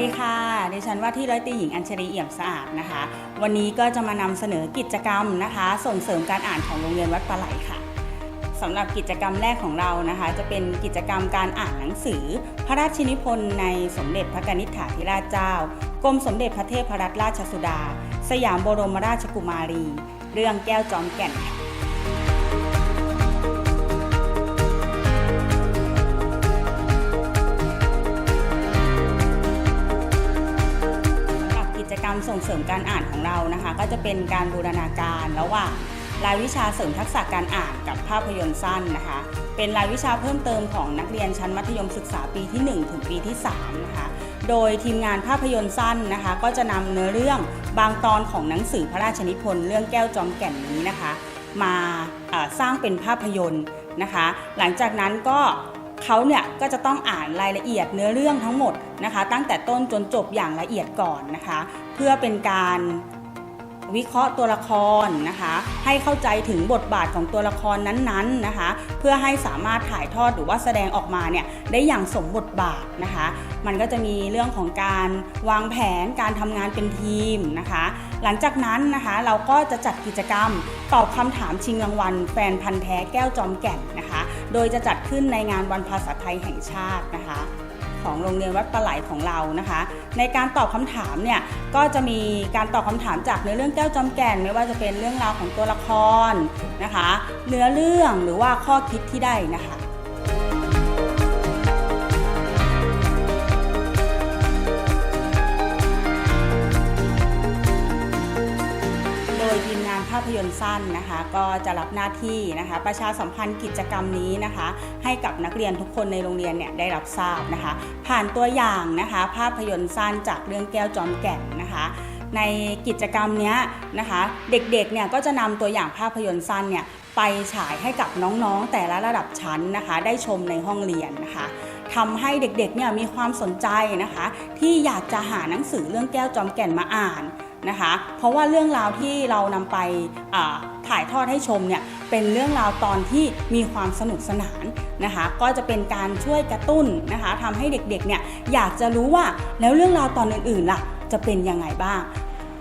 ดีค่ะ ดิฉันว่าที่ร้อยตีหญิงอัญชลีเอี่ยมสะอาดนะคะ วันนี้ก็จะมานำเสนอกิจกรรมนะคะ ส่งเสริมการอ่านของโรงเรียนวัดปลาไหลค่ะสำหรับกิจกรรมแรกของเรานะคะ จะเป็นกิจกรรมการอ่านหนังสือ พระราชินิพนธ์ในสมเด็จพระกนิษฐาธิราชเจ้ากรมสมเด็จพระเทพรัตนราชสุดา สยามบรมราชกุมารี เรื่องแก้วจอมแก่นค่ะ ส่งเสริมการอ่านของเรานะคะ ก็จะเป็นการบูรณาการระหว่างรายวิชาเสริมทักษะการอ่านกับภาพยนตร์สั้นนะคะ เป็นรายวิชาเพิ่มเติมของนักเรียนชั้นมัธยมศึกษาปีที่ 1 ถึงปีที่ 3 นะคะ โดยทีมงานภาพยนตร์สั้นนะคะ ก็จะนำเนื้อเรื่องบางตอนของหนังสือพระราชนิพนธ์เรื่องแก้วจอมแก่นนี้นะคะ มาสร้างเป็นภาพยนตร์นะคะ หลังจากนั้นก็ เขาเนี่ยก็จะต้องอ่านรายละเอียดเนื้อเรื่องทั้งหมดนะคะ ตั้งแต่ต้นจนจบอย่างละเอียดก่อนนะคะ เพื่อเป็นการวิเคราะห์ตัวละครนะคะ ให้เข้าใจถึงบทบาทของตัวละครนั้นๆนะคะ เพื่อให้สามารถถ่ายทอดหรือว่าแสดงออกมาเนี่ยได้อย่างสมบทบาทนะคะ มันก็จะมีเรื่องของการวางแผนการทำงานเป็นทีมนะคะ หลังจากนั้นนะคะเราก็จะจัดกิจกรรมตอบคำถามชิงรางวัล แฟนพันธ์แท้แก้วจอมแก่นนะคะ โดยจะจัดขึ้นในงานวันภาษาไทยแห่งชาตินะคะ ของโรงเรียนวัดปลาไหลของเรานะคะ ในการตอบคำถามเนี่ยก็จะมีการตอบคำถามจากเนื้อเรื่องแก้วจอมแก่น ไม่ว่าจะเป็นเรื่องราวของตัวละครนะคะ เนื้อเรื่องหรือว่าข้อคิดที่ได้นะคะ ยนตร์สั้นนะคะ ก็จะรับหน้าที่นะคะ ประชาสัมพันธ์กิจกรรมนี้นะคะ ให้กับนักเรียนทุกคนในโรงเรียนเนี่ยได้รับทราบนะคะ ผ่านตัวอย่างนะคะ ภาพยนตร์สั้นจากเรื่องแก้วจอมแก่นนะคะในกิจกรรมเนี้ยนะคะ เด็กๆเนี่ยก็จะนำตัวอย่างภาพยนตร์สั้นเนี่ยไปฉายให้กับน้องๆ แต่ละระดับชั้นนะคะ ได้ชมในห้องเรียนนะคะทำให้เด็กๆเนี่ยมีความสนใจนะคะ ที่อยากจะหาหนังสือเรื่องแก้วจอมแก่นมาอ่าน นะคะ เพราะว่าเรื่องราวที่เรานำไปถ่ายทอดให้ชมเนี่ยเป็นเรื่องราวตอนที่มีความสนุกสนานนะคะ ก็จะเป็นการช่วยกระตุ้นนะคะทำให้เด็กๆเนี่ยอยากจะรู้ว่าแล้วเรื่องราวตอนอื่นๆล่ะจะเป็นยังไงบ้าง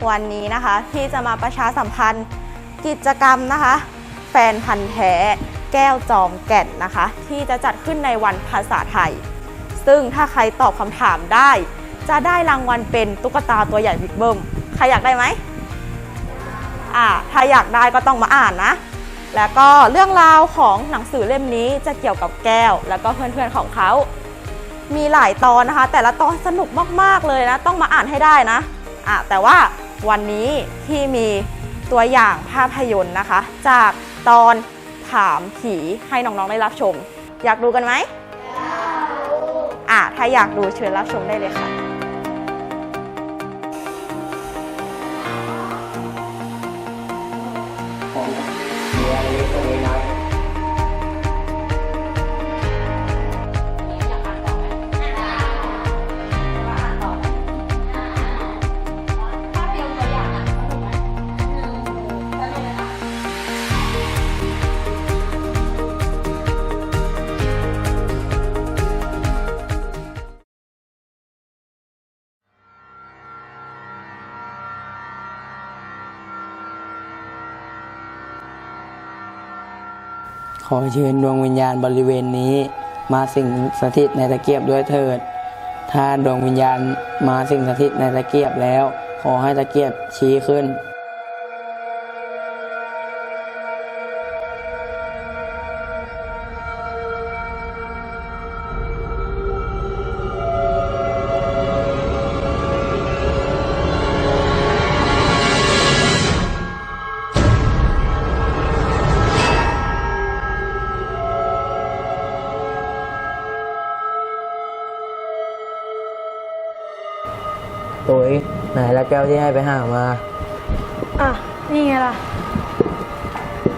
วันนี้นะคะที่จะมาประชาสัมพันธ์กิจกรรมนะคะ แฟนพันธ์แท้แก้วจอมแก่นนะคะ ที่จะจัดขึ้นในวันภาษาไทย ซึ่งถ้าใครตอบคำถามได้ จะได้รางวัลเป็นตุ๊กตาตัวใหญ่บิ๊กเบิ้ม ใครอยากได้ไหมอ่าถ้าอยากได้ก็ต้องมาอ่านนะ แล้วก็เรื่องราวของหนังสือเล่มนี้จะเกี่ยวกับแก้ว แล้วก็เพื่อนๆของเขามีหลายตอนนะคะ แต่ละตอนสนุกมากๆเลยนะ ต้องมาอ่านให้ได้นะอะแต่ว่าวันนี้ที่มีตัวอย่างภาพยนตร์นะคะ จากตอนถามผีให้น้องๆได้รับชม อยากดูกันไหมอะถ้าอยากดูเชิญรับชมได้เลยค่ะ ขอเชิญดวงวิญญาณบริเวณนี้ มาสิ่งสถิตในตะเกียบด้วยเถิด ถ้าดวงวิญญาณมาสิ่งสถิตในตะเกียบแล้ว ขอให้ตะเกียบชี้ขึ้น ตุ๋ยไหนละแก้วที่ให้ไปหามา อะ นี่ไงล่ะ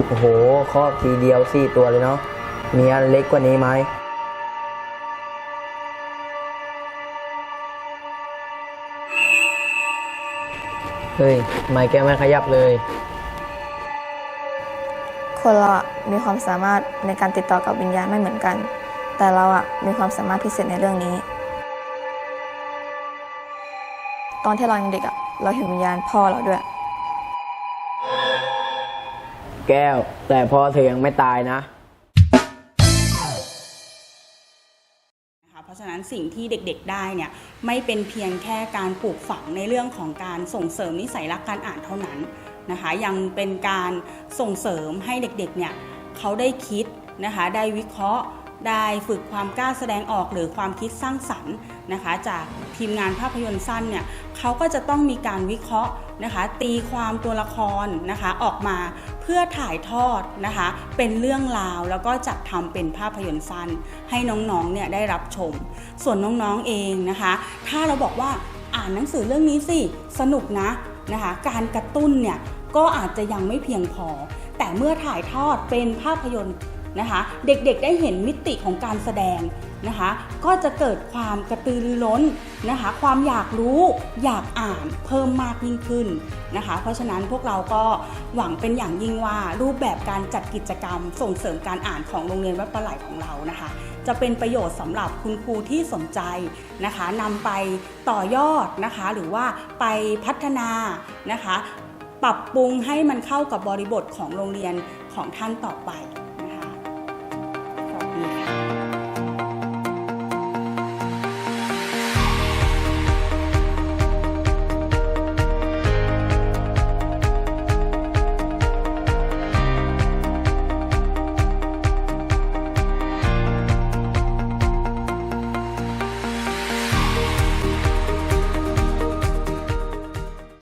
โอ้โหครอบทีเดียวสี่ตัวเลยเนาะ มีอันเล็กกว่านี้ไหม เฮ้ยทำไมแก้วไม่ขยับเลย คนเราอะมีความสามารถในการติดต่อกับวิญญาณไม่เหมือนกัน แต่เราอะมีความสามารถพิเศษในเรื่องนี้ ตอนที่เรายังเด็กอะเราเห็นวิญญาณพ่อเราด้วย แก้ว แต่พ่อเธอยังไม่ตายนะ นะคะเพราะฉะนั้นสิ่งที่เด็กๆได้เนี่ยไม่เป็นเพียงแค่การปลูกฝังในเรื่องของการส่งเสริมนิสัยรักการอ่านเท่านั้นนะคะยังเป็นการส่งเสริมให้เด็กๆเนี่ยเขาได้คิดนะคะได้วิเคราะห์ ได้ฝึกความกล้าแสดงออกหรือความคิดสร้างสรรค์นะคะ จากทีมงานภาพยนตร์สั้นเนี่ยเขาก็จะต้องมีการวิเคราะห์นะคะ ตีความตัวละครนะคะออกมาเพื่อถ่ายทอดนะคะ เป็นเรื่องราวแล้วก็จัดทำเป็นภาพยนตร์สั้น ให้น้องๆเนี่ยได้รับชม ส่วนน้องๆเองนะคะ ถ้าเราบอกว่าอ่านหนังสือเรื่องนี้สิสนุกนะนะคะ การกระตุ้นเนี่ยก็อาจจะยังไม่เพียงพอ แต่เมื่อถ่ายทอดเป็นภาพยนตร์ นะคะ เด็กๆได้เห็นมิติของการแสดงนะคะ ก็จะเกิดความกระตือรือร้นนะคะ ความอยากรู้อยากอ่านเพิ่มมากยิ่งขึ้นนะคะ เพราะฉะนั้นพวกเราก็หวังเป็นอย่างยิ่งว่ารูปแบบการจัดกิจกรรม ส่งเสริมการอ่านของโรงเรียนวัดปลาไหลของเรานะคะ จะเป็นประโยชน์สำหรับคุณครูที่สนใจนะคะนำไปต่อยอดนะคะ หรือว่าไปพัฒนานะคะ ปรับปรุงให้มันเข้ากับบริบทของโรงเรียนของท่านต่อไป